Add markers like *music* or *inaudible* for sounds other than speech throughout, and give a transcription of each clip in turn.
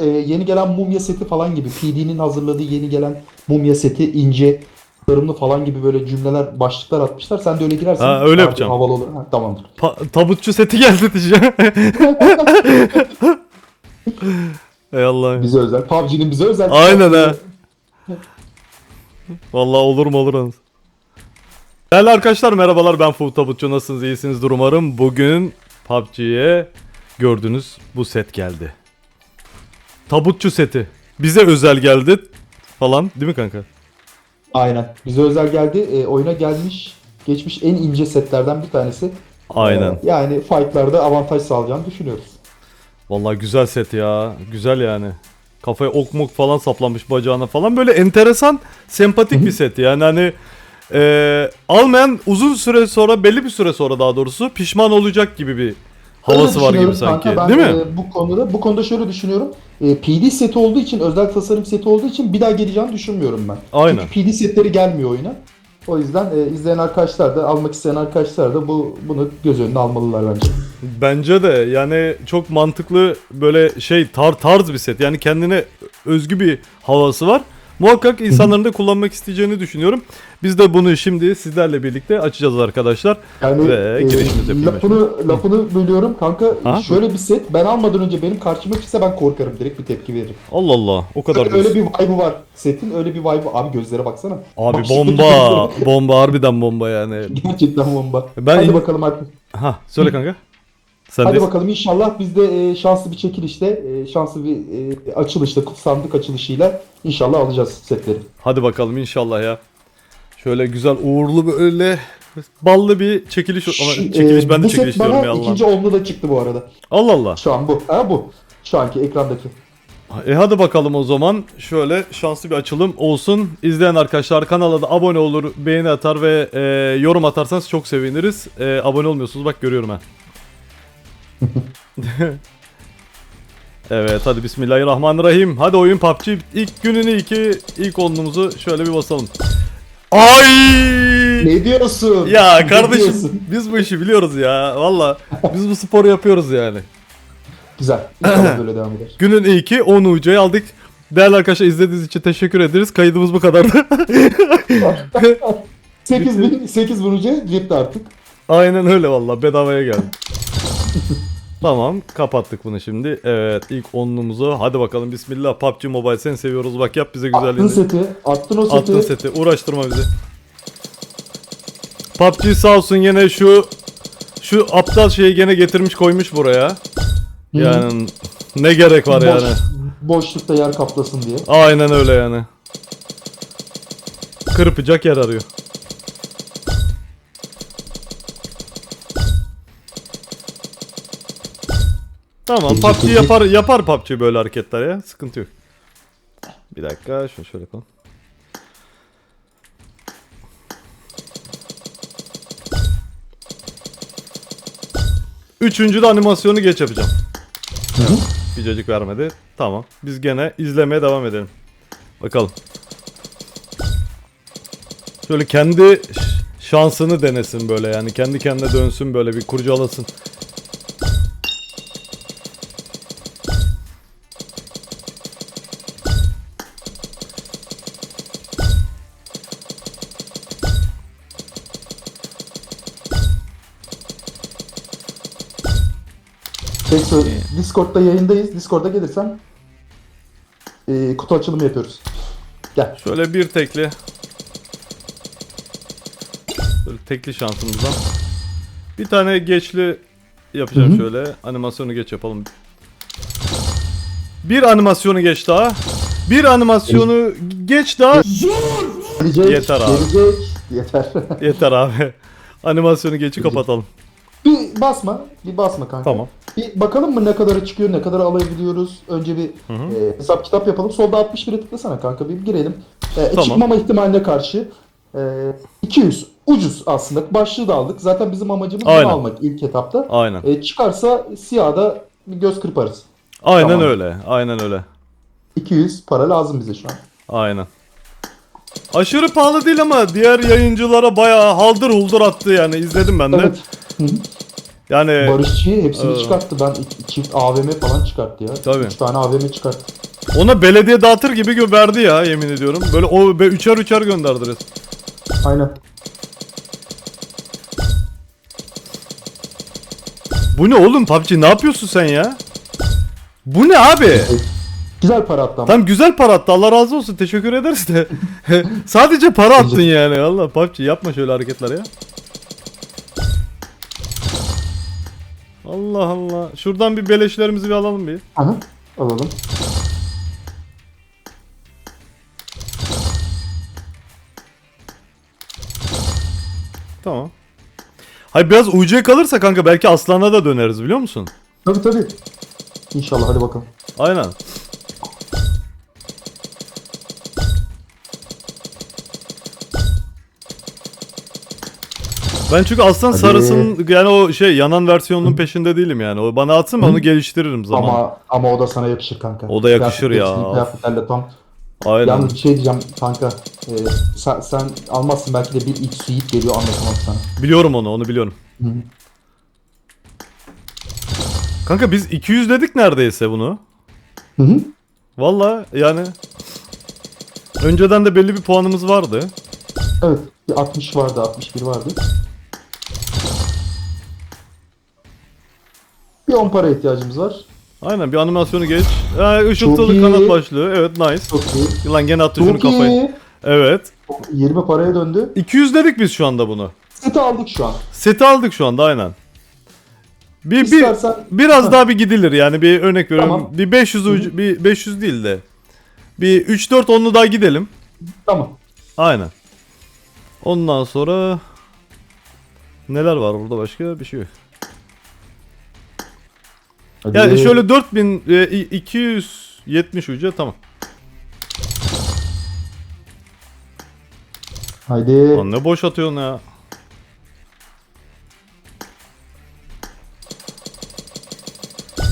e, yeni gelen mumya seti falan gibi PD'nin hazırladığı yeni gelen mumya seti ince tarımlı falan gibi böyle cümleler başlıklar atmışlar. Sen de öyle girersen Ha, öyle daha yapacağım. Havalı olur. Ha, tamamdır. Pa- tabutçu seti geldi diyeceğim. *laughs* Ey Allah'ım. Bize özel. PUBG'nin bize özel. Aynen ha. Vallahi olur mu olur anasını. Değerli arkadaşlar merhabalar ben Fuat Tabutçu nasılsınız iyisinizdir umarım. Bugün PUBG'ye gördüğünüz bu set geldi. Tabutçu seti. Bize özel geldi falan değil mi kanka? Aynen. Bize özel geldi. E, oyuna gelmiş, geçmiş en ince setlerden bir tanesi. Aynen. E, yani fightlarda avantaj sağlayacağını düşünüyoruz. Vallahi güzel set ya. Güzel yani. Kafaya ok mok falan saplanmış bacağına falan. Böyle enteresan, sempatik bir set. Yani hani e, almayan uzun süre sonra, belli bir süre sonra daha doğrusu pişman olacak gibi bir havası var gibi sanki. kanka. Ben, Değil mi? e, bu konuda bu konuda şöyle düşünüyorum. E, PD seti olduğu için, özel tasarım seti olduğu için bir daha geleceğini düşünmüyorum ben. Aynen. Çünkü PD setleri gelmiyor oyuna. O yüzden e, izleyen arkadaşlar da, almak isteyen arkadaşlar da bu bunu göz önüne almalılar bence. Bence de yani çok mantıklı böyle şey tar tarz bir set. Yani kendine özgü bir havası var. Muhakkak insanların da kullanmak isteyeceğini düşünüyorum. Biz de bunu şimdi sizlerle birlikte açacağız arkadaşlar. Yani Ve e, lafını, lafını bölüyorum kanka. Ha? Şöyle bir set ben almadan önce benim karşıma çıksa ben korkarım. Direkt bir tepki veririm. Allah Allah o kadar Öyle, diyorsun. öyle bir vibe'ı var. Setin öyle bir vibe'ı. Abi gözlere baksana. Abi Başlıktaki bomba. gözlere- bomba harbiden bomba yani. *laughs* Gerçekten bomba. Ben Hadi bakalım artık. Ha söyle kanka. Sen Hadi de bakalım inşallah biz de e, şanslı bir çekilişte, e, şanslı bir e, açılışta, sandık açılışıyla inşallah alacağız setleri. hadi bakalım inşallah ya. Şöyle güzel uğurlu böyle ballı bir çekiliş ama Şu- çekiliş e, ben de çekiliş diyorum ya Allah'ım. ikinci oldu da çıktı bu arada. Allah Allah. Şu an bu. Ha bu. Şu anki ekrandaki. E hadi bakalım o zaman şöyle şanslı bir açılım olsun. İzleyen arkadaşlar kanala da abone olur, beğeni atar ve e, yorum atarsanız çok seviniriz. E, abone olmuyorsunuz bak görüyorum ha. *laughs* evet hadi bismillahirrahmanirrahim. Hadi oyun PUBG ilk gününü iki ilk onluğumuzu şöyle bir basalım. Ay! Ne diyorsun? Ya kardeşim diyorsun? biz bu işi biliyoruz ya. Valla biz bu sporu yapıyoruz yani. Güzel. *laughs* Böyle devam eder. Günün iyi ki 10 UC'yi aldık. Değerli arkadaşlar izlediğiniz için teşekkür ederiz. Kaydımız bu kadardı. 8 *laughs* bin, 8 vurunca cepte artık. Aynen öyle valla bedavaya geldi. *laughs* tamam kapattık bunu şimdi. Evet ilk onluğumuzu hadi bakalım bismillah PUBG Mobile seni seviyoruz bak yap bize Attın güzelliğini. seti. Attın o seti. Attın seti uğraştırma bizi. PUBG sağ olsun yine şu şu aptal şeyi gene getirmiş koymuş buraya. Yani ne gerek var Boş- yani. Boşlukta yer kaplasın diye. Aynen öyle yani. Kırpacak yer arıyor. Tamam PUBG yapar yapar PUBG böyle hareketler ya. Sıkıntı yok. Bir dakika şunu şöyle koy. Üçüncü de animasyonu geç yapacağım. Bir cacık vermedi. Tamam. Biz gene izlemeye devam edelim. Bakalım. Şöyle kendi şansını denesin böyle yani. Kendi kendine dönsün böyle bir kurcalasın. Discord'da yayındayız. Discord'a gelirsen e, kutu açılımı yapıyoruz. Gel. Şöyle bir tekli. Böyle tekli şansımızdan. Bir tane geçli yapacağım Hı hı. şöyle. Animasyonu geç yapalım. Bir animasyonu geç daha. Bir animasyonu geç daha. Gelecek. Yeter abi. Gelecek. Yeter. *laughs* Yeter abi. Animasyonu geçi kapatalım. Bir basma. Bir basma kanka. Tamam. Bir bakalım mı ne kadara çıkıyor, ne kadar alabiliyoruz. Önce bir Hı hı. e, hesap kitap yapalım. Solda 61'e tıklasana kanka. Bir girelim. E, Tamam. Çıkmama ihtimaline karşı e, 200. Ucuz aslında. Başlığı da aldık. Zaten bizim amacımız bunu Aynen. almak ilk etapta. Aynen. E, çıkarsa siyahda bir göz kırparız. Aynen Tamam. öyle. Aynen öyle. 200 para lazım bize şu an. Aynen. Aşırı pahalı değil ama diğer yayıncılara bayağı haldır huldur attı yani izledim ben de. Evet. Yani Barışçı hepsini Ee. çıkarttı. Ben iki- çift AVM falan çıkarttı ya. Tabii. 3 tane AVM çıkarttı. ona belediye dağıtır gibi gö- verdi ya yemin ediyorum. Böyle o be, üçer üçer gönderdi resmen. Aynen. Bu ne oğlum PUBG ne yapıyorsun sen ya? Bu ne abi? Güzel para attı ama. Tam güzel para attı Allah razı olsun teşekkür ederiz de. *laughs* Sadece para attın yani Allah PUBG yapma şöyle hareketler ya. Allah Allah. Şuradan bir beleşlerimizi bir alalım bir. Aha, alalım. Tamam. Hayır biraz UC kalırsa kanka belki aslana da döneriz biliyor musun? Tabii tabii. İnşallah hadi bakalım. Aynen. Ben çünkü aslan Hadi. sarısının yani o şey yanan versiyonunun peşinde değilim yani. O bana atsın ben onu geliştiririm zaman. Ama ama o da sana yakışır kanka. O da yakışır ya. Kıyafetler, Kıyafetlerle tam. Aynen. Yalnız bir şey diyeceğim kanka. Ee, sen, sen almazsın belki de bir ilk suite geliyor anlatamam sana. Biliyorum onu, onu biliyorum. Hı. Kanka biz 200 dedik neredeyse bunu. Hı hı. Valla yani önceden de belli bir puanımız vardı. Evet. Bir 60 vardı 61 vardı. Bir 10 para ihtiyacımız var. Aynen bir animasyonu geç. Ha, ışıltılı iyi. kanat başlığı. Evet nice. Çok iyi. Lan gene attı şunu Çok kafayı. iyi. Evet. 20 paraya döndü. 200 dedik biz şu anda bunu. Seti aldık şu an. Seti aldık şu anda aynen. Bir, bir İstersen biraz Ha. daha bir gidilir yani bir örnek veriyorum. Tamam. Bir 500 ucu, bir 500 değil de bir 3 4 onlu daha gidelim. tamam. Aynen. Ondan sonra neler var burada başka bir şey yok. Hadi. Yani şöyle 4270 ucu tamam. Haydi. Lan ne boş atıyorsun ya.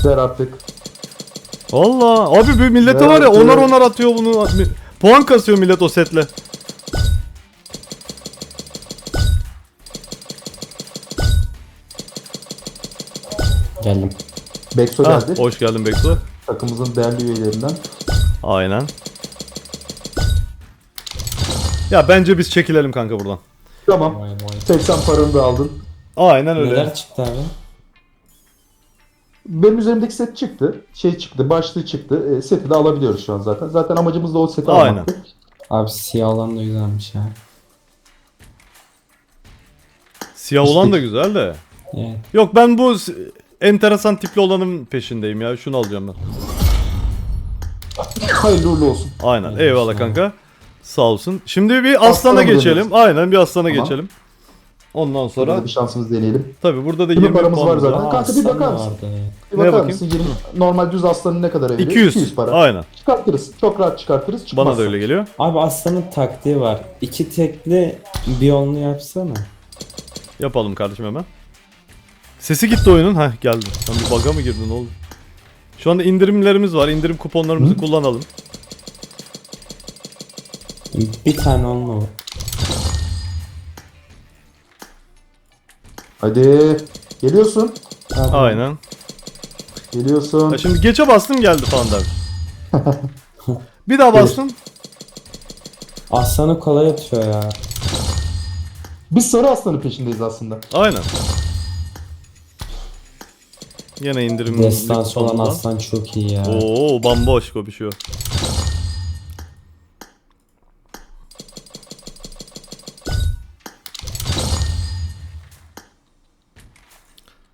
Ver artık. Valla abi bir millete Evet, var ya onar evet. onar atıyor bunu. Puan kasıyor millet o setle. Geldim. Bekso Ha, geldi. hoş geldin Beksu. Takımımızın değerli üyelerinden. Aynen. Ya bence biz çekilelim kanka buradan. Tamam. Vay vay. 80 paranı da aldın. Aynen öyle. Neler çıktı abi? Benim üzerimdeki set çıktı. Şey çıktı, başlığı çıktı. E, seti de alabiliyoruz şu an zaten. Zaten amacımız da o seti Aynen. almaktı. Abi siyah olan da güzelmiş ha. Siyah olan da güzel de. Evet. Yok ben bu s- enteresan tipli olanın peşindeyim ya. Şunu alacağım ben. Hayırlı uğurlu olsun. Aynen. Eyvallah kanka. Sağ olsun. Şimdi bir aslana Aslana mı geçelim. dönüyoruz? Aynen bir aslana Tamam. geçelim. Ondan Sonra sonra bir şansımızı deneyelim. tabii burada da Şimdi 20 paramız var puanımız zaten. kanka bir aslan bakar mısın? vardı. Bir Ne bakar bakayım? mısın? 20 normal düz aslanın ne kadar veriyor? 200. para. Aynen. Çıkartırız. Çok rahat çıkartırız. Bana Çıkmazsa. da öyle geliyor. Abi aslanın taktiği var. İki tekli bir onlu yapsana. Yapalım kardeşim hemen. Sesi gitti oyunun. Heh geldi. Sen bir bug'a mı girdin oğlum? Şu anda indirimlerimiz var. İndirim kuponlarımızı Hı? kullanalım. Bir tane onlu var. Hadi. Geliyorsun. Abi, Aynen. Geliyorsun. Ya şimdi geçe bastım geldi der. *laughs* bir daha bastım. Aslanı kolay atıyor ya. Biz sarı aslanın peşindeyiz aslında. Aynen. Yine indirim. Destans olan aslan çok iyi ya. Oo bamboşko bir şey o.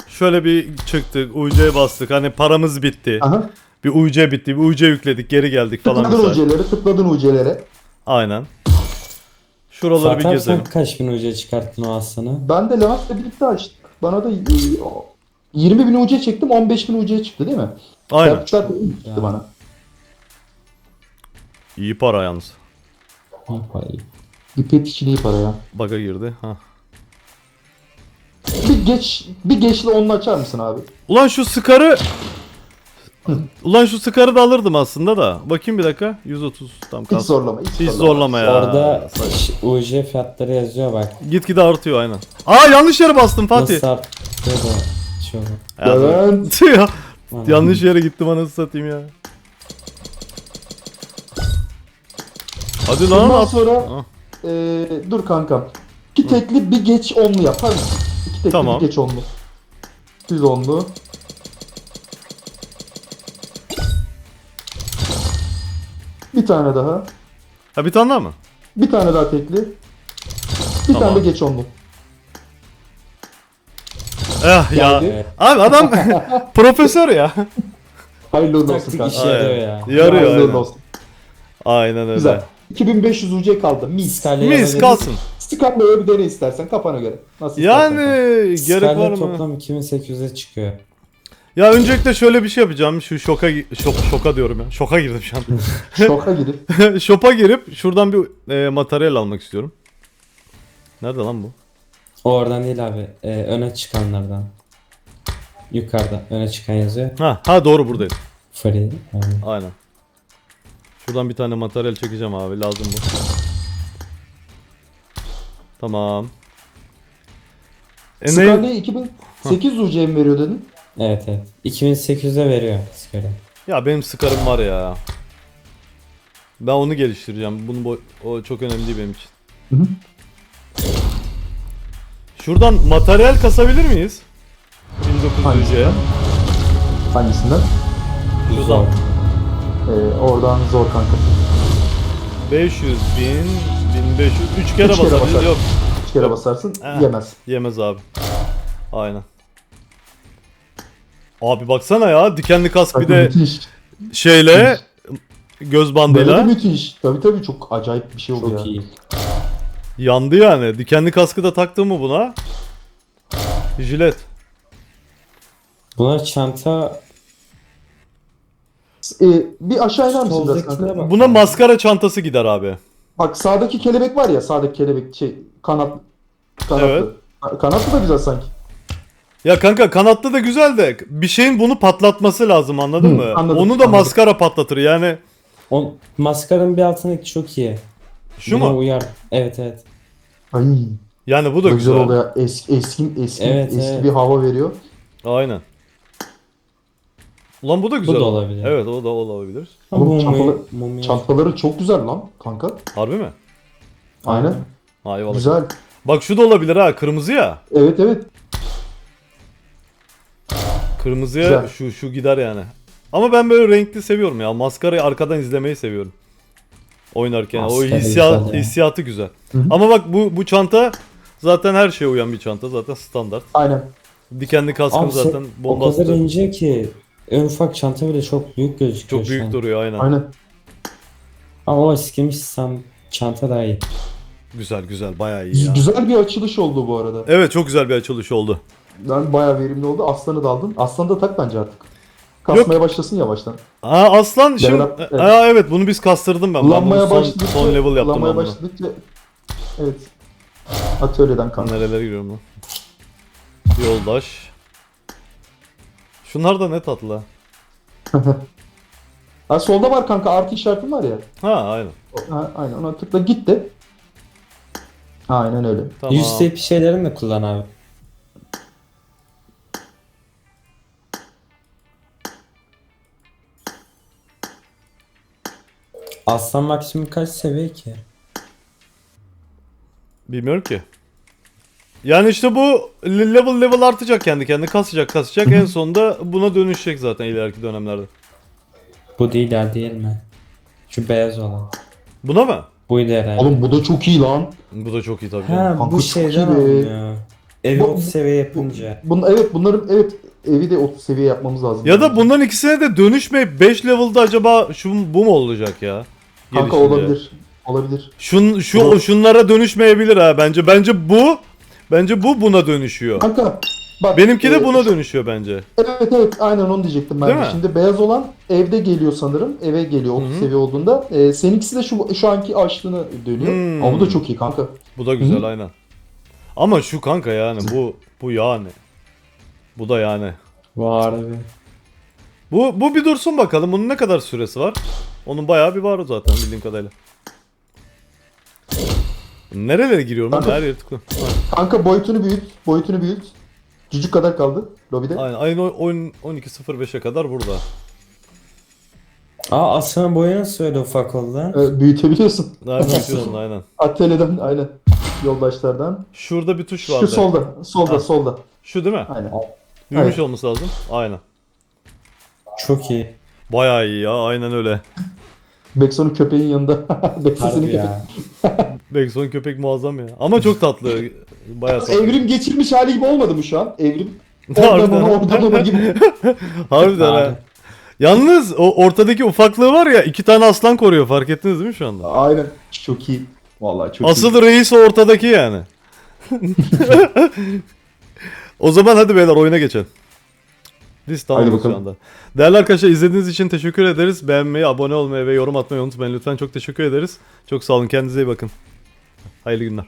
Şöyle bir çıktık, UC'ye bastık. Hani paramız bitti. Aha. Bir UC bitti, bir UC yükledik, geri geldik falan. Tıkladın mesela. Tıkladın UC'lere. Aynen. Şuraları bir Zaten gezelim. sen kaç bin uca çıkarttın o aslanı? Ben de Levent'le birlikte açtık. Bana da 20 bin UC çektim 15 bin UC çıktı değil mi? Aynen. Yapmışlar çıktı bana. İyi para yalnız. Yapayım. Bir pet için iyi para ya. Baga girdi. Ha. Bir geç, bir geçli onu açar mısın abi? Ulan şu Scar'ı Ulan şu Scar'ı da alırdım aslında da. Bakayım bir dakika. 130 tam Hiç kalsın. zorlama. Hiç, Hiç zorlama ya. Orada UC fiyatları yazıyor bak. Gitgide artıyor aynen. Aa yanlış yere bastım Fatih. Nasıl arttı oldu. Ya, yanlış yere gittim anasını satayım ya. Hadi lan Bundan at. sonra Ah. eee, dur kankam. İki tekli bir geç onlu yapar mısın? İki tekli Tamam. bir geç onlu. Düz onlu. Bir tane daha. Ha bir tane daha mı? Bir tane daha tekli. Bir Tamam. tane de geç onlu. Eh ya. Geldi. Abi adam *laughs* profesör ya. Hayırlı uğurlu olsun Taktik kanka. işe yarıyor ya. Yarıyor Hayırlı uğurlu aynen. olsun. Aynen öyle. Güzel. 2500 UC kaldı. Mis. Scarlet'e Mis kalsın. Scanla'ya bir dene istersen kafana göre. Nasıl Yani istersen. gerek var mı? toplam 2800'e çıkıyor. Ya öncelikle şöyle bir şey yapacağım. Şu şoka gi- şok, şoka diyorum ya. Şoka girdim şu an. *laughs* Şoka gidip. Shop'a *laughs* girip şuradan bir e, materyal almak istiyorum. Nerede lan bu? O oradan değil abi. Ee, öne çıkanlardan. Yukarıda öne çıkan yazıyor. Ha, ha doğru buradayım. Free. Yani. Aynen. Şuradan bir tane materyal çekeceğim abi. Lazım bu. Tamam. E ne? Scanla'ya 2800 UC mi veriyor dedin? Evet evet. 2800'e veriyor Scarlet. Ya benim sıkarım var ya. Ben onu geliştireceğim. Bunu bo- o çok önemli değil benim için. Hı hı. Şuradan materyal kasabilir miyiz? 1900 Hangisinden? Hangisinden? Şuradan. Ee, oradan zor kanka. 500 bin 1500 3 kere Üç kere basabiliriz. basar. Yok Üç kere basarsın Ha. yemez. yemez abi. Aynen. Abi baksana ya dikenli kask bir de müthiş. şeyle göz Böyle de bandıyla müthiş. Tabii tabii çok acayip bir şey oldu Çok ya. iyi. Yandı yani. Dikenli kaskı da taktım mı buna? Jilet. Buna çanta Ee, bir aşağı iner misin biraz Soldakine kanka? bak. Buna maskara çantası gider abi. Bak sağdaki kelebek var ya sağdaki kelebek şey kanat kanatlı. Evet. Ka- Kanatlı da güzel sanki. Ya kanka kanatlı da güzel de bir şeyin bunu patlatması lazım anladın Hı, mı? anladım, Onu da anladım. maskara patlatır yani. o maskaranın bir altındaki çok iyi. Şu Buna mu? Uyar. Evet evet. Ay. Yani bu da güzel güzel. oldu ya. Eski eski eski Evet, eski evet. bir hava veriyor. Aynen. Ulan bu da güzel. da olabilir. Evet o da olabilir. Oğlum Bu çantalı- mumya- Çantaları çok güzel lan kanka. Harbi mi? Aynen. Ha, eyvallah. Güzel. Bak şu da olabilir ha kırmızı ya. Evet evet. Kırmızıya Güzel. şu şu gider yani. Ama ben böyle renkli seviyorum ya. Maskarayı arkadan izlemeyi seviyorum. Oynarken o hissiyat, güzel ya. hissiyatı güzel. Hı hı. Ama bak bu bu çanta zaten her şeye uyan bir çanta zaten standart. Aynen. Dikenli kaskım Abi sen- zaten o kadar bombastı. ince ki en ufak çanta bile çok büyük gözüküyor Çok şu an. büyük duruyor aynen. Aynen. Ama o eskimiş sam çanta daha iyi. Güzel güzel bayağı iyi ya. Güzel bir açılış oldu bu arada. Evet çok güzel bir açılış oldu. Ben bayağı verimli oldu. Aslanı da aldım. Aslanı da tak bence artık. Kasmaya başlasın yavaştan. Aa aslan şimdi Level up, evet. Aa, evet bunu biz kastırdım ben. Ben bunu Kullanmaya son, başladıkça, son level yaptım kullanmaya ben bunu. başladıkça evet. Atölyeden kanka. Nerelere giriyorum lan? Yoldaş. Şunlar da ne tatlı. ha. *laughs* Ha solda var kanka artı işaretim var ya. Ha aynen. Ha, aynen ona tıkla git de. Aynen öyle. Tamam. Yüz tipi şeylerini de kullan abi. Aslan maksimum kaç seviye ki? Bilmiyorum ki. Yani işte bu level level artacak kendi kendine kasacak kasacak en *laughs* sonunda buna dönüşecek zaten ileriki dönemlerde. Bu değil ya değil mi? Şu beyaz olan. Buna mı? Buydu herhalde. Oğlum bu da çok iyi lan. Bu da çok iyi tabii. canım. ha Kanka bu çok şeyden iyi be. alınıyor. Evi Bu- 30 seviye yapınca. Bun, evet bunların evet evi de 30 seviye yapmamız lazım. Ya da bunların ikisine de dönüşmeyip 5 level'da acaba şu bu mu olacak ya? Kanka Gelişince. olabilir. Olabilir. Şun şu Doğru. şunlara dönüşmeyebilir ha bence. Bence bu bence bu buna dönüşüyor. Kanka bak. Benimki de e, buna dönüşüyor bence. Evet evet aynen onu diyecektim ben Değil de. mi? Şimdi beyaz olan evde geliyor sanırım. Eve geliyor 30 Hı hı. seviye olduğunda. E, seninkisi de şu şu anki açlığını dönüyor. Hmm. Ama bu da çok iyi kanka. Bu da güzel Hı. aynen. Ama şu kanka yani bu bu yani. Bu da yani. Var abi. Bu bu bir dursun bakalım. Bunun ne kadar süresi var? Onun bayağı bir var zaten bildiğim kadarıyla. Nerelere giriyorum lan? Kanka- Her yere tıklıyorum. Kanka boyutunu büyüt. Boyutunu büyüt. Cücük kadar kaldı lobide. Aynen. Oyun 12.05'e kadar burada. Aa aslan boyu nasıl öyle ufak oldu lan? Ee, büyütebiliyorsun. Aynen *laughs* bakıyorsun aynen. Atölyeden aynen. Yoldaşlardan. Şurada bir tuş Şu vardı. solda. Solda Ha. solda. Şu değil mi? Aynen. Büyümüş Evet. olması lazım. Aynen. Çok iyi. Bayağı iyi ya. Aynen öyle. Bexon'un *laughs* köpeğin *laughs* yanında. Bexon'un. Bekson köpek muazzam ya. Ama çok tatlı. Bayağı tatlı. Evrim geçirmiş hali gibi olmadı mı şu an? Evrim. Harbiden. Oradan ona oradan ona gibi. *laughs* Harbiden ha. Yalnız o ortadaki ufaklığı var ya iki tane aslan koruyor fark ettiniz değil mi şu anda? Aynen. Çok iyi. Vallahi çok iyi. Asıl reis o ortadaki yani. O zaman hadi beyler oyuna geçelim. Biz tamam Haydi şu anda. Değerli arkadaşlar izlediğiniz için teşekkür ederiz. Beğenmeyi, abone olmayı ve yorum atmayı unutmayın lütfen. Çok teşekkür ederiz. Çok sağ olun. Kendinize iyi bakın. Hayırlı günler.